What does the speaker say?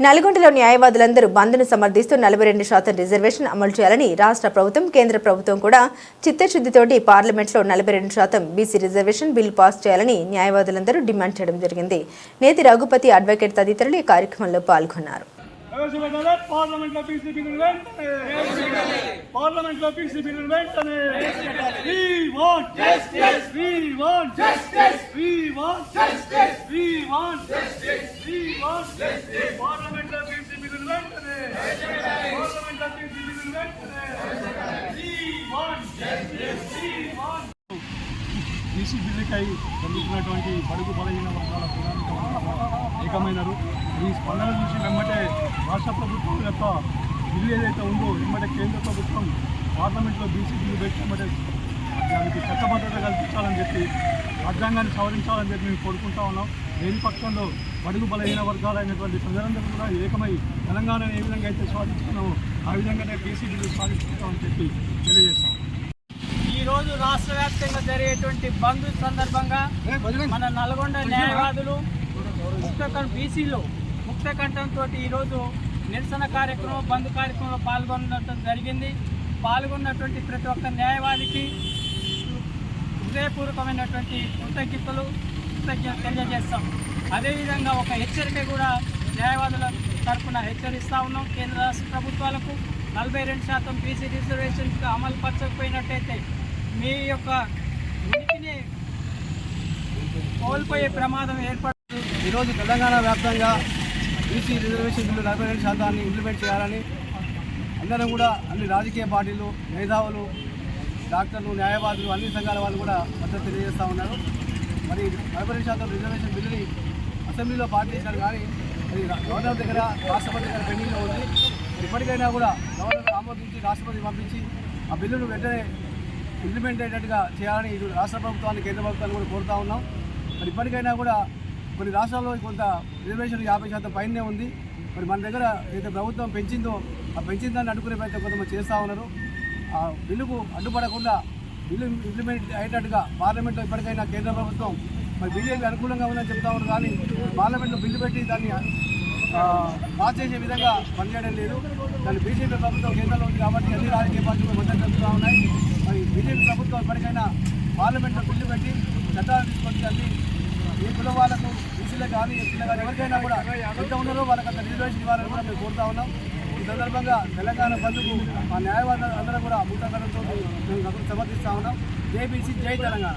నల్గొండలో న్యాయవాదులందరూ బంద్ను సమర్థిస్తూ నలభై రెండు శాతం రిజర్వేషన్ అమలు చేయాలని రాష్ట్ర ప్రభుత్వం కేంద్ర ప్రభుత్వం కూడా చిత్తశుద్ధితోటి పార్లమెంట్లో నలభై రెండు శాతం బీసీ రిజర్వేషన్ బిల్ పాస్ చేయాలని న్యాయవాదులందరూ డిమాండ్ చేయడం జరిగింది. నేతి రఘుపతి అడ్వకేట్ తదితరులు ఈ కార్యక్రమంలో పాల్గొన్నారు. ప్రవేశపెట్టాలి బీసీ బిల్లుకై జరుగుతున్నటువంటి బడుగు బలహీన వర్గాల ప్రధానిక ఏకమైనారు. ఈ స్పందన చూసి వెంబటే రాష్ట్ర ప్రభుత్వం యొక్క బిల్లు ఏదైతే ఉందో వెంబటే కేంద్ర ప్రభుత్వం పార్లమెంట్లో బీసీ బిల్లు పెట్టి వెంబటే దానికి చట్టబద్ధత కల్పించాలని చెప్పి రాజ్యాంగాన్ని సవరించాలని చెప్పి మేము కోరుకుంటా ఉన్నాం. లేని పక్షంలో బడుగు బలహీన వర్గాలైనటువంటి ప్రజలందరూ కూడా ఏకమై తెలంగాణను ఏ విధంగా అయితే స్వాధించుకున్నామో ఆ విధంగానే బీసీ బిల్లు సాధించుకుంటామని చెప్పి తెలియజేస్తాం. రాష్ట్ర వ్యాప్తంగా జరిగేటువంటి బంద్ సందర్భంగా మన నల్గొండ న్యాయవాదులు ముక్తకం బీసీలో ముక్తకంఠంతో ఈరోజు నిరసన కార్యక్రమం బంద్ కార్యక్రమంలో పాల్గొనడం జరిగింది. పాల్గొన్నటువంటి ప్రతి ఒక్క న్యాయవాదికి హృదయపూర్వకమైనటువంటి కృతజ్ఞతలు కృతజ్ఞతలు తెలియజేస్తాం. అదేవిధంగా ఒక హెచ్చరిక కూడా న్యాయవాదుల తరఫున హెచ్చరిస్తా ఉన్నాం. కేంద్ర రాష్ట్ర ప్రభుత్వాలకు నలభై రెండు శాతం బీసీ రిజర్వేషన్స్ అమలు పరచకపోయినట్టయితే మీ యొక్క ఉనికిని కోల్పోయే ప్రమాదం ఏర్పడదు ఈరోజు తెలంగాణ వ్యాప్తంగా బీసీ రిజర్వేషన్ బిల్లు నలభై రెండు శాతాన్ని ఇంప్లిమెంట్ చేయాలని అందరం కూడా అన్ని రాజకీయ పార్టీలు మేధావులు డాక్టర్లు న్యాయవాదులు అన్ని సంఘాల వాళ్ళు కూడా మద్దతు తెలియజేస్తూ ఉన్నారు. మరి నలభై రెండు శాతం రిజర్వేషన్ బిల్లుని అసెంబ్లీలో పాస్ చేశారు కానీ అది గవర్నర్ దగ్గర రాష్ట్రపతి దగ్గర పెండింగ్లో ఉంది. ఇప్పటికైనా కూడా గవర్నర్ ఆమోదించి రాష్ట్రపతి పంపించి ఆ బిల్లును వెంటనే ఇంప్లిమెంట్ అయ్యేటట్టుగా చేయాలని ఇటు రాష్ట్ర ప్రభుత్వాన్ని కేంద్ర ప్రభుత్వాన్ని కూడా కోరుతా ఉన్నాం. మరి ఇప్పటికైనా కూడా కొన్ని రాష్ట్రాల్లో కొంత రిజర్వేషన్ యాభై శాతం పైనే ఉంది. మరి మన దగ్గర ఏదైతే ప్రభుత్వం పెంచిందో ఆ పెంచిన దాన్ని అడ్డుకునే ప్రయత్నం కొంతమంది చేస్తూ ఉన్నారు. ఆ బిల్లుకు అడ్డుపడకుండా బిల్లు ఇంప్లిమెంట్ అయ్యేటట్టుగా పార్లమెంట్లో ఇప్పటికైనా కేంద్ర ప్రభుత్వం మరి బిల్లు అనుకూలంగా ఉందని చెప్తా ఉన్నారు. కానీ పార్లమెంట్లో బిల్లు పెట్టి దాన్ని మార్చేసే పాస్ చేసే విధంగా పనిచేయడం లేదు. దాన్ని బీజేపీ ప్రభుత్వం కేంద్రంలో ఉంది కాబట్టి అన్ని రాజకీయ పార్టీలు మద్దతు తెలుపుతూ ఉన్నాయి. మరి బీజేపీ ప్రభుత్వం ఎప్పటికైనా పార్లమెంట్లో బిల్లు పెట్టి చట్టాలు తీసుకొచ్చి ఈ ఏ కుల వాళ్ళకు బీసీలకు కానీ ఎస్సీలకు కానీ ఎవరికైనా కూడా ఎంత ఉన్నారో వాళ్ళకి అంత రిజర్వేషన్ ఇవ్వాలని కూడా మేము కోరుతా ఉన్నాం. ఈ సందర్భంగా తెలంగాణ బంధుకు మా న్యాయవాదులు అందరూ కూడా ముట్టకడంతో మేము సమర్థిస్తా ఉన్నాం. జై బీసీ జై తెలంగాణ.